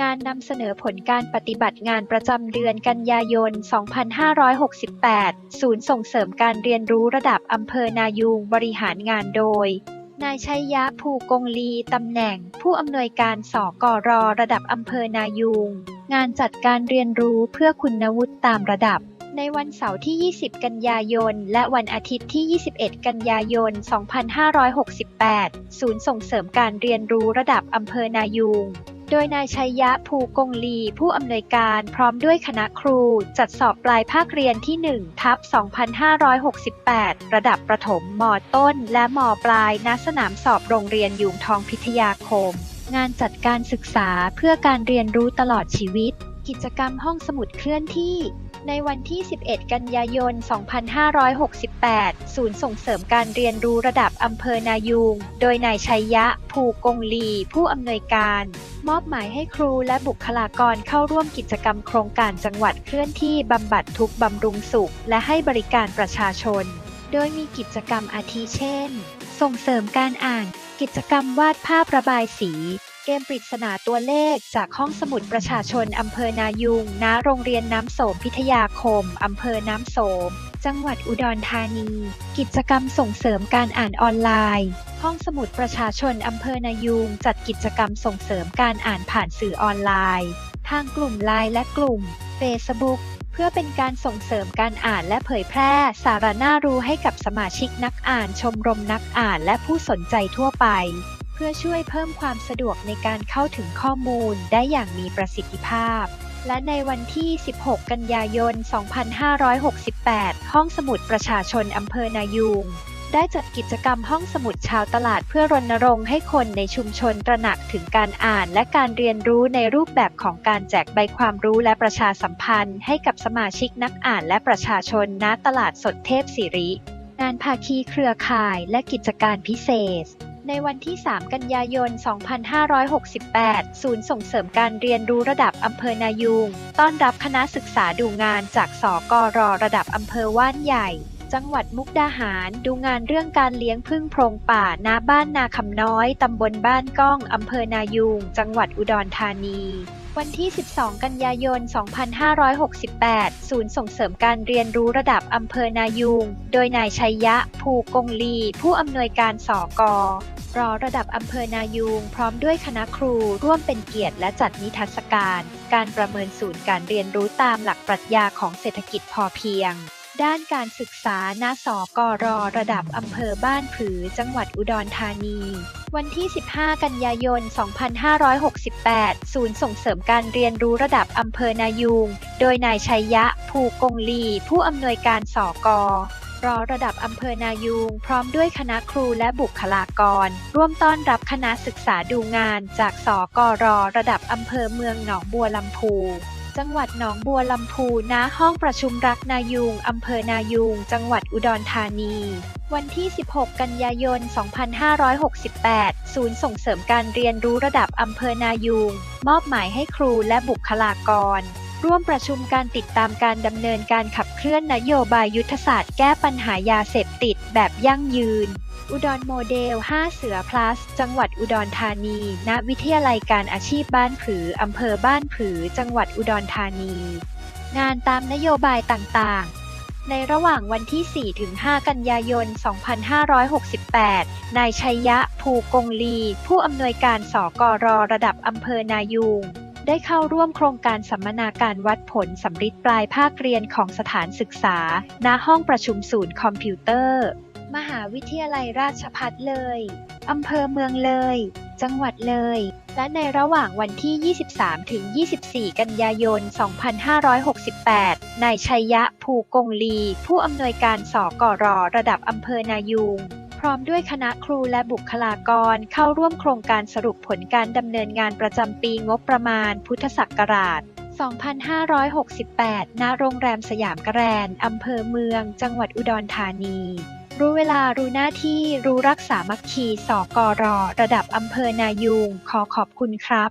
งานนำเสนอผลการปฏิบัติงานประจำเดือนกันยายน 2568 ศูนย์ส่งเสริมการเรียนรู้ระดับอำเภอนายูงบริหารงานโดย นายชัยยะภูกงลีตำแหน่ง ผู้อำนวยการสกรระดับอำเภอนายูง งานจัดการเรียนรู้เพื่อคุณวุฒิตามระดับ ในวันเสาร์ที่ 20 กันยายน และวันอาทิตย์ที่ 21 กันยายน 2568 ศูนย์ส่งเสริมการเรียนรู้ระดับอำเภอนายูง โดยนายชัยยะภูกงลี ผู้อำนวยการพร้อมด้วยคณะครู จัดสอบปลายภาคเรียนที่ 1 ทับ 2568 ระดับประถมมต้น และมปลายณสนามสอบโรงเรียนยุงทองพิทยาคม งานจัดการศึกษาเพื่อการเรียนรู้ตลอดชีวิต กิจกรรมห้องสมุดเคลื่อนที่ ในวันที่ 11 กันยายน 2568 ศูนย์ส่งเสริมการเรียนรู้ระดับอำเภอนายูง โดยนายชัยยะ ภูกงลี ผู้อำนวยการ มอบหมายให้ครูและบุคลากรเข้าร่วมกิจกรรมโครงการจังหวัดเคลื่อนที่บำบัดทุกบำรุงสุข และให้บริการประชาชน โดยมีกิจกรรมอาทิเช่น ส่งเสริมการอ่าน กิจกรรมวาดภาพระบายสี เกมปริศนาตัวเลขจากห้องสมุดประชาชนอำเภอนายุง ณ โรงเรียนน้ำโสมพิทยาคมอำเภอน้ำโสม จังหวัดอุดรธานี กิจกรรมส่งเสริมการอ่านออนไลน์ ห้องสมุดประชาชนอำเภอนายุง จัดกิจกรรมส่งเสริมการอ่านผ่านสื่อออนไลน์ ทางกลุ่มไลน์และกลุ่ม Facebook พื่อเป็นการส่งเสริมการอ่านและเผยแพร่ สาระน่ารู้ให้กับสมาชิกนักอ่าน ชมรมนักอ่านและผู้สนใจทั่วไป เพื่อช่วยเพิ่มความสะดวกในการเข้าถึงข้อมูลได้อย่างมีประสิทธิภาพ และในวันที่ 16 กันยายน 2568 ห้องสมุดประชาชนอำเภอนายูง ได้จัดกิจกรรมห้องสมุดชาวตลาดเพื่อรณรงค์ให้คนในชุมชนตระหนักถึงการอ่านและการเรียนรู้ในรูปแบบของการแจกใบความรู้และประชาสัมพันธ์ ให้กับสมาชิกนักอ่านและประชาชนณตลาดสดเทพสิริงานภาคีเครือข่ายและกิจการพิเศษ ในวันที่ 3 กันยายน 2568 ศูนย์ส่งเสริมการเรียนรู้ระดับอำเภอนายูงต้อนรับคณะศึกษาดูงานจากสกรระดับอำเภอว่านใหญ่ จังหวัดมุกดาหารดูงานเรื่องการเลี้ยงพึ่งโพรงป่าณบ้านนาคำน้อย ตำบลบ้านก้อง อำเภอนายูง จังหวัดอุดรธานี วันที่ 12 กันยายน 2568 ศูนย์ส่งเสริมการเรียนรู้ระดับอำเภอนายูง โดยนายชัยยะ ภูกงลี ผู้อำนวยการสกรอระดับอำเภอนายูง พร้อมด้วยคณะครูร่วมเป็นเกียรติและจัดนิทรรศการ การประเมินศูนย์การเรียนรู้ตามหลักปรัชญาของเศรษฐกิจพอเพียง ด้านการศึกษา ณ สกร ระดับอำเภอบ้านผือ จังหวัดอุดรธานี วันที่ 15 กันยายน 2568 ศูนย์ส่งเสริมการเรียนรู้ระดับอำเภอนายูง โดยนายชัยยะ ภูกงลี ผู้อำนวยการสกรอระดับอำเภอนายูง พร้อมด้วยคณะครูและบุคลากร ร่วมต้อนรับคณะศึกษาดูงาน จากสกร ระดับอำเภอเมืองหนองบัวลำพู จังหวัดหนองบัวลำพูณห้องประชุมรักนายูงอำเภอนายูงจังหวัดอุดรธานี วันที่ 16 กันยายน 2568 ศูนย์ส่งเสริมการเรียนรู้ระดับอำเภอนายูงมอบหมายให้ครูและบุคลากร ร่วมประชุมการติดตามการดำเนินการขับเคลื่อนนโยบายยุทธศาสตร์แก้ปัญหายาเสพติดแบบยั่งยืน อุดรโมเดล 5 เสือ plus จังหวัดอุดรธานี ณ วิทยาลัยการอาชีพบ้านผือ อำเภอบ้านผือ จังหวัดอุดรธานี งานตามนโยบายต่างๆ ในระหว่างวันที่ 4-5 กันยายน 2568 นายชัยยะ ภูกงลี ผู้อำนวยการสกรระดับอำเภอนายูงได้เข้าร่วมโครงการสัมมนาการวัดผลสำริดปลายภาคเรียนของสถานศึกษา ณ ห้องประชุมศูนย์คอมพิวเตอร์ มหาวิทยาลัยราชภัฏเลย อำเภอเมืองเลย จังหวัดเลย และในระหว่างวันที่ 23 ถึง 24 กันยายน 2568 นายชัยยะภูกงลี ผู้อำนวยการสกรระดับอำเภอนายูงพร้อมด้วยคณะครูและบุคลากรเข้าร่วมโครงการสรุปผลการดำเนินงานประจำปีงบประมาณพุทธศักราช 2568 ณ โรงแรมสยามกระแรน อำเภอเมือง จังหวัดอุดรธานี รู้เวลารู้หน้าที่รู้รักษามัคคี สกร ระดับอำเภอนายูง ขอขอบคุณครับ